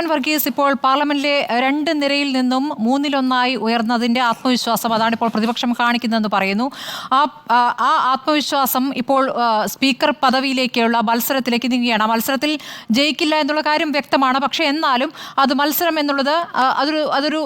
മോഹൻ വർഗീസ് ഇപ്പോൾ പാർലമെന്റിലെ രണ്ട് നിരയിൽ നിന്നും മൂന്നിലൊന്നായി ഉയർന്നതിന്റെ ആത്മവിശ്വാസം. അതാണ് ഇപ്പോൾ പ്രതിപക്ഷം കാണിക്കുന്നതെന്ന് പറയുന്നു. ആ ആ, ആത്മവിശ്വാസം ഇപ്പോൾ സ്പീക്കർ പദവിയിലേക്കുള്ള മത്സരത്തിലേക്ക് നീങ്ങുകയാണ്. ആ മത്സരത്തിൽ ജയിക്കില്ല എന്നുള്ള കാര്യം വ്യക്തമാണ്. പക്ഷേ എന്നാലും അത് മത്സരം എന്നുള്ളത് അതൊരു അതൊരു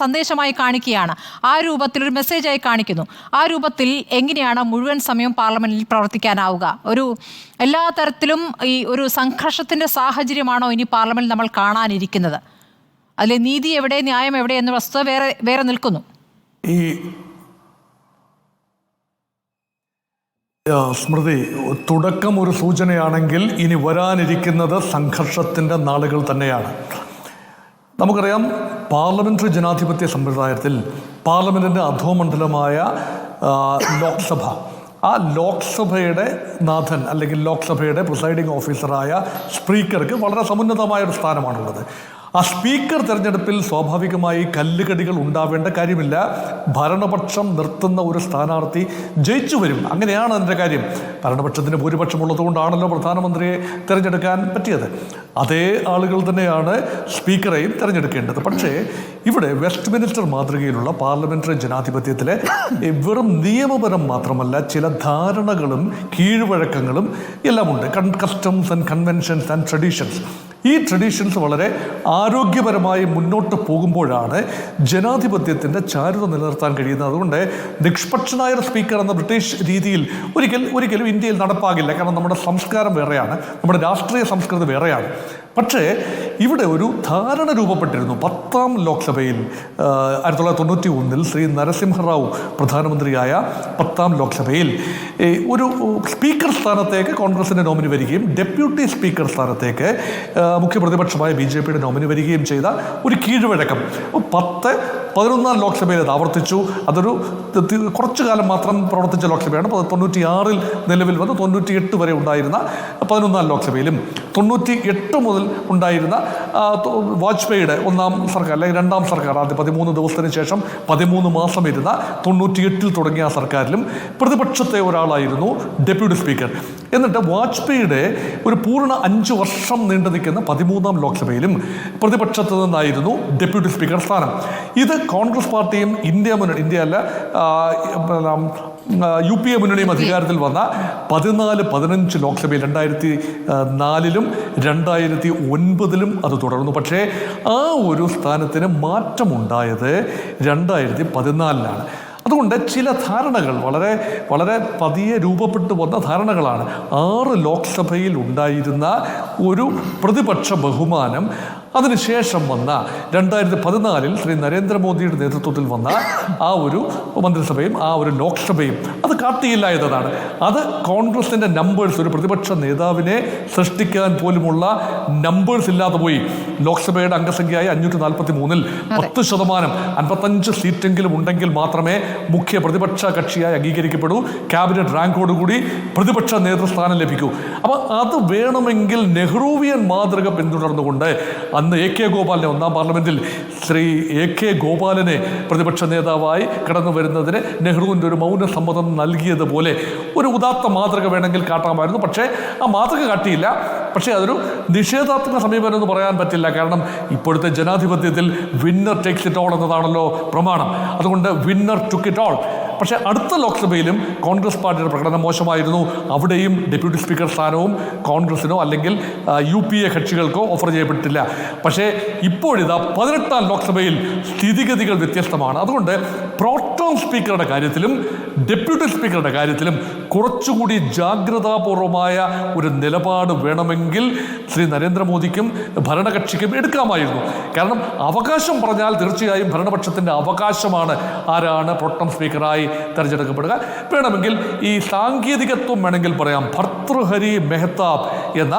സന്ദേശമായി കാണിക്കുകയാണ്. ആ രൂപത്തിൽ ഒരു മെസ്സേജായി കാണിക്കുന്നു. ആ രൂപത്തിൽ എങ്ങനെയാണ് മുഴുവൻ സമയം പാർലമെന്റിൽ പ്രവർത്തിക്കാനാവുക? ഒരു എല്ലാ തരത്തിലും ഈ ഒരു സംഘർഷത്തിന്റെ സാഹചര്യമാണോ ഇനി പാർലമെന്റിൽ നമ്മൾ കാണാനിരിക്കുന്നത് അതിലെ നീതി എവിടെ ന്യായം എവിടെ എന്ന വസ്തുത വേറെ വേറെ നിൽക്കുന്നു. ഈ സ്മൃതി തുടക്കം ഒരു സൂചനയാണെങ്കിൽ ഇനി വരാനിരിക്കുന്നത് സംഘർഷത്തിന്റെ നാളുകൾ തന്നെയാണ്. നമുക്കറിയാം പാർലമെന്ററി ജനാധിപത്യ സമ്പ്രദായത്തിൽ പാർലമെന്റിന്റെ അധോമണ്ഡലമായ ലോക്സഭ ആ ലോക്സഭയുടെ നാഥൻ അല്ലെങ്കിൽ ലോക്സഭയുടെ പ്രിസൈഡിംഗ് ഓഫീസറായ സ്പീക്കർക്ക് വളരെ സമുന്നതമായ ഒരു സ്ഥാനമാണുള്ളത്. ആ സ്പീക്കർ തിരഞ്ഞെടുപ്പിൽ സ്വാഭാവികമായി കല്ലുകടികൾ ഉണ്ടാവേണ്ട കാര്യമില്ല. ഭരണപക്ഷം നിർത്തുന്ന ഒരു സ്ഥാനാർത്ഥി ജയിച്ചു വരും. അങ്ങനെയാണ് അതിന്റെ കാര്യം. ഭരണപക്ഷത്തിന് ഭൂരിപക്ഷം ഉള്ളതുകൊണ്ടാണല്ലോ പ്രധാനമന്ത്രിയെ തിരഞ്ഞെടുക്കാൻ പറ്റിയത്. അതേ ആളുകൾ തന്നെയാണ് സ്പീക്കറെയും തിരഞ്ഞെടുക്കേണ്ടത്. പക്ഷേ ഇവിടെ വെസ്റ്റ് മിനിസ്റ്റർ മാതൃകയിലുള്ള പാർലമെന്ററി ജനാധിപത്യത്തിലെ വെറും നിയമപരം മാത്രമല്ല ചില ധാരണകളും കീഴ്വഴക്കങ്ങളും എല്ലാമുണ്ട്. Customs and conventions and traditions ഈ ട്രഡീഷൻസ് വളരെ ആരോഗ്യപരമായി മുന്നോട്ട് പോകുമ്പോഴാണ് ജനാധിപത്യത്തിന്റെ ചാരുത നിലനിർത്താൻ കഴിയുന്നത്. അതുകൊണ്ട് നിഷ്പക്ഷനായ സ്പീക്കർ എന്ന ബ്രിട്ടീഷ് രീതിയിൽ ഒരിക്കൽ ഒരിക്കലും ഇന്ത്യയിൽ നടപ്പാകില്ല. കാരണം നമ്മുടെ സംസ്കാരം വേറെയാണ്. നമ്മുടെ രാഷ്ട്രീയ സംസ്കൃതി വേറെയാണ്. പക്ഷേ ഇവിടെ ഒരു ധാരണ രൂപപ്പെട്ടിരുന്നു. പത്താം ലോക്സഭയിൽ ആയിരത്തി തൊള്ളായിരത്തി തൊണ്ണൂറ്റി ഒന്നിൽ ശ്രീ നരസിംഹറാവു പ്രധാനമന്ത്രിയായ പത്താം ലോക്സഭയിൽ ഒരു സ്പീക്കർ സ്ഥാനത്തേക്ക് കോൺഗ്രസിന്റെ നോമിനി വരികയും ഡെപ്യൂട്ടി സ്പീക്കർ സ്ഥാനത്തേക്ക് മുഖ്യപ്രതിപക്ഷമായ മുഖ്യ പ്രതിപക്ഷമായ ബി ജെ പിയുടെ നോമിനി വരികയും ചെയ്ത ഒരു കീഴ്വഴക്കം. പത്ത് പതിനൊന്നാം ലോക്സഭയിൽ അത് ആവർത്തിച്ചു. അതൊരു കുറച്ചു കാലം മാത്രം പ്രവർത്തിച്ച ലോക്സഭയാണ്. തൊണ്ണൂറ്റിയാറിൽ നിലവിൽ വന്ന് തൊണ്ണൂറ്റിയെട്ട് വരെ ഉണ്ടായിരുന്ന പതിനൊന്നാം ലോക്സഭയിലും തൊണ്ണൂറ്റി എട്ട് മുതൽ ഉണ്ടായിരുന്ന വാജ്പേയിയുടെ ഒന്നാം സർക്കാർ അല്ലെങ്കിൽ രണ്ടാം സർക്കാർ ആദ്യം പതിമൂന്ന് ദിവസത്തിന് ശേഷം പതിമൂന്ന് മാസം ഇരുന്ന തൊണ്ണൂറ്റിയെട്ടിൽ തുടങ്ങിയ സർക്കാരിലും പ്രതിപക്ഷത്തെ ഒരാളായിരുന്നു ഡെപ്യൂട്ടി സ്പീക്കർ. എന്നിട്ട് വാജ്പേയിയുടെ ഒരു പൂർണ അഞ്ച് വർഷം നീണ്ടു നിൽക്കുന്ന പതിമൂന്നാം ലോക്സഭയിലും പ്രതിപക്ഷത്ത് നിന്നായിരുന്നു ഡെപ്യൂട്ടി സ്പീക്കർ സ്ഥാനം. ഇത് കോൺഗ്രസ് പാർട്ടിയും ഇന്ത്യ മുന്നണി ഇന്ത്യ അല്ല യു പി എ മുന്നണിയും അധികാരത്തിൽ വന്ന പതിനാല് പതിനഞ്ച് ലോക്സഭയിൽ രണ്ടായിരത്തി നാലിലും രണ്ടായിരത്തി ഒൻപതിലും അത് തുടർന്നു. പക്ഷേ ആ ഒരു സ്ഥാനത്തിന് മാറ്റമുണ്ടായത് രണ്ടായിരത്തി പതിനാലിലാണ്. അതുകൊണ്ട് ചില ധാരണകൾ വളരെ വളരെ പതിയെ രൂപപ്പെട്ടു വന്ന ധാരണകളാണ് ആറ് ലോക്സഭയിൽ ഉണ്ടായിരുന്ന ഒരു പ്രതിപക്ഷ ബഹുമാനം അതിനുശേഷം വന്ന രണ്ടായിരത്തി പതിനാലിൽ ശ്രീ നരേന്ദ്രമോദിയുടെ നേതൃത്വത്തിൽ വന്ന ആ ഒരു മന്ത്രിസഭയും ആ ഒരു ലോക്സഭയും അത് കാട്ടിയില്ല എന്നതാണ്. അത് കോൺഗ്രസിന്റെ നമ്പേഴ്സ് ഒരു പ്രതിപക്ഷ നേതാവിനെ സൃഷ്ടിക്കാൻ പോലുമുള്ള നമ്പേഴ്സ് ഇല്ലാതെ പോയി. ലോക്സഭയുടെ അംഗസംഖ്യയായ അഞ്ഞൂറ്റി നാൽപ്പത്തി മൂന്നിൽ പത്ത് ശതമാനം അൻപത്തഞ്ച് സീറ്റെങ്കിലും ഉണ്ടെങ്കിൽ മാത്രമേ മുഖ്യ പ്രതിപക്ഷ കക്ഷിയായി അംഗീകരിക്കപ്പെടൂ. ക്യാബിനറ്റ് റാങ്കോടുകൂടി പ്രതിപക്ഷ നേതൃസ്ഥാനം ലഭിക്കൂ. അപ്പോൾ അത് വേണമെങ്കിൽ നെഹ്റുവിയൻ മാതൃക പിന്തുടർന്നുകൊണ്ട് അന്ന് എ കെ ഗോപാലിനെ ഒന്നാം പാർലമെന്റിൽ ശ്രീ എ കെ ഗോപാലനെ പ്രതിപക്ഷ നേതാവായി കടന്നു വരുന്നതിന് നെഹ്റുവിന്റെ ഒരു മൗന സമ്മതം നൽകിയതുപോലെ ഒരു ഉദാത്ത മാതൃക വേണമെങ്കിൽ കാട്ടാമായിരുന്നു. പക്ഷേ ആ മാതൃക കാട്ടിയില്ല. പക്ഷേ അതൊരു നിഷേധാത്മക സമീപനം എന്ന് പറയാൻ പറ്റില്ല. കാരണം ഇപ്പോഴത്തെ ജനാധിപത്യത്തിൽ വിന്നർ ടേക്സ് ഇറ്റ് ഓൾ എന്നതാണല്ലോ പ്രമാണം. അതുകൊണ്ട് വിന്നർ ടുക്ക് ഇറ്റ് ഓൾ പക്ഷേ അടുത്ത ലോക്സഭയിലും കോൺഗ്രസ് പാർട്ടിയുടെ പ്രകടനം മോശമായിരുന്നു. അവിടെയും ഡെപ്യൂട്ടി സ്പീക്കർ സ്ഥാനവും കോൺഗ്രസിനോ അല്ലെങ്കിൽ യു പി എ കക്ഷികൾക്കോ ഓഫർ ചെയ്യപ്പെട്ടില്ല പക്ഷേ ഇപ്പോഴിതാ പതിനെട്ടാം ലോക്സഭയിൽ സ്ഥിതിഗതികൾ വ്യത്യസ്തമാണ്. അതുകൊണ്ട് പ്രോട്ടോം സ്പീക്കറുടെ കാര്യത്തിലും ഡെപ്യൂട്ടി സ്പീക്കറുടെ കാര്യത്തിലും കുറച്ചുകൂടി ജാഗ്രതാപൂർവമായ ഒരു നിലപാട് വേണമെങ്കിൽ ശ്രീ നരേന്ദ്രമോദിക്കും ഭരണകക്ഷിക്കും എടുക്കാമായിരുന്നു. കാരണം അവകാശം പറഞ്ഞാൽ തീർച്ചയായും ഭരണപക്ഷത്തിന്റെ അവകാശമാണ് ആരാണ് പ്രോട്ടം സ്പീക്കറായി തിരഞ്ഞെടുക്കപ്പെടുക. വേണമെങ്കിൽ ഈ സാങ്കേതികത്വം വേണമെങ്കിൽ പറയാം. ഭർത്തൃഹരി മെഹ്താബ് എന്ന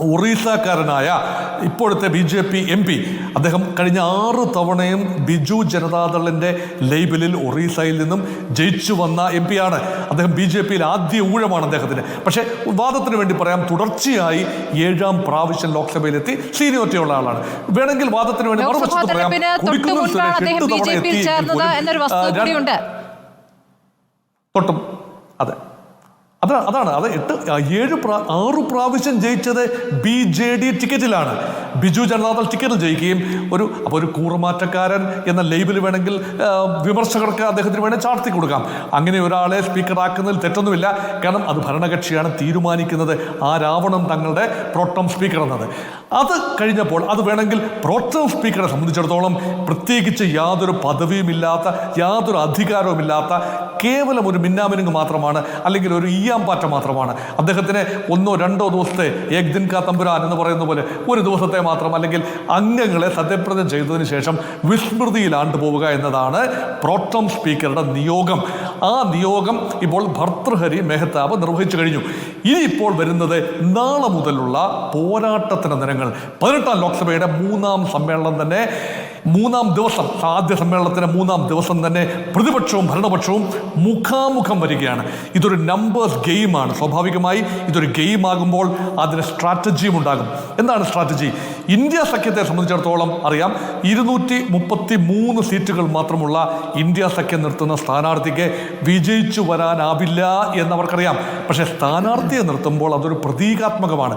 ഒറീസക്കാരനായ ഇപ്പോഴത്തെ B J P M P. അദ്ദേഹം കഴിഞ്ഞ ആറ് തവണയും ബിജു ജനതാദളിന്റെ ലേബലിൽ ഒറീസയിൽ നിന്നും ജയിച്ചു വന്ന എം ആണ് അദ്ദേഹം ബി ജെ പിയിൽ ആദ്യ ഊഴമാണ് അദ്ദേഹത്തിന് പക്ഷേ വാദത്തിന് വേണ്ടി പറയാം തുടർച്ചയായി ഏഴാം പ്രാവശ്യം ലോക്സഭയിലെത്തി സീനിയോറിറ്റിയുള്ള ആളാണ്. വേണമെങ്കിൽ വാദത്തിന് വേണ്ടി മറുപക്ഷത്ത് പറയാം തൊട്ടും. അതെ. അത് അതാണ്. അത് എട്ട് ഏഴ് പ്രാ ആറ് പ്രാവശ്യം ജയിച്ചത് ബി ജെ ഡി ടിക്കറ്റിലാണ്. ബിജു ജനതാദൾ ടിക്കറ്റിൽ ജയിക്കുകയും ഒരു അപ്പോൾ ഒരു കൂറുമാറ്റക്കാരൻ എന്ന ലേബിൾ വേണമെങ്കിൽ വിമർശകർക്ക് അദ്ദേഹത്തിന് വേണേൽ ചാർത്തി കൊടുക്കാം. അങ്ങനെ ഒരാളെ സ്പീക്കറാക്കുന്നതിൽ തെറ്റൊന്നുമില്ല. കാരണം അത് ഭരണകക്ഷിയാണ് തീരുമാനിക്കുന്നത്. ആരാവണം തങ്ങളുടെ പ്രോട്ടം സ്പീക്കർ എന്നത്. അത് കഴിഞ്ഞപ്പോൾ അത് വേണമെങ്കിൽ പ്രോട്ടം സ്പീക്കറെ സംബന്ധിച്ചിടത്തോളം പ്രത്യേകിച്ച് യാതൊരു പദവിയുമില്ലാത്ത യാതൊരു അധികാരവുമില്ലാത്ത കേവലം ഒരു മിന്നാമിനുങ്ങ് മാത്രമാണ് അല്ലെങ്കിൽ ഒരു ഈയാമ്പാറ്റ മാത്രമാണ്. അദ്ദേഹത്തിന് ഒന്നോ രണ്ടോ ദിവസത്തെ ഏക് ദിൻ കാ തമ്പുരാൻ എന്ന് പറയുന്ന പോലെ ഒരു ദിവസത്തെ മാത്രം അല്ലെങ്കിൽ അംഗങ്ങളെ സത്യപ്രതിജ്ഞ ചെയ്തതിന് ശേഷം വിസ്മൃതിയിൽ ആണ്ടുപോവുക എന്നതാണ് പ്രോട്ടം സ്പീക്കറുടെ നിയോഗം. ആ നിയോഗം ഇപ്പോൾ ഭർത്തൃഹരി മെഹ്താബ് നിർവഹിച്ചു കഴിഞ്ഞു. ഇനിയിപ്പോൾ വരുന്നത് നാളെ മുതലുള്ള പോരാട്ടത്തിന് ദിനങ്ങൾ. പതിനെട്ടാം ലോക്സഭയുടെ മൂന്നാം സമ്മേളനം തന്നെ മൂന്നാം ദിവസം ആദ്യ സമ്മേളനത്തിന് മൂന്നാം ദിവസം തന്നെ പ്രതിപക്ഷവും ഭരണപക്ഷവും മുഖാമുഖം വരികയാണ്. ഇതൊരു നമ്പേഴ്സ് ഗെയിമാണ് സ്വാഭാവികമായി ഇതൊരു ഗെയിം ആകുമ്പോൾ അതിന് സ്ട്രാറ്റജിയും ഉണ്ടാകും. എന്താണ് സ്ട്രാറ്റജി ഇന്ത്യ സഖ്യത്തെ സംബന്ധിച്ചിടത്തോളം അറിയാം ഇരുന്നൂറ്റി മുപ്പത്തി മൂന്ന് സീറ്റുകൾ മാത്രമുള്ള ഇന്ത്യ സഖ്യം നിർത്തുന്ന സ്ഥാനാർത്ഥിക്ക് വിജയിച്ചു വരാനാവില്ല എന്നവർക്കറിയാം. പക്ഷേ സ്ഥാനാർത്ഥിയെ നിർത്തുമ്പോൾ അതൊരു പ്രതീകാത്മകമാണ്.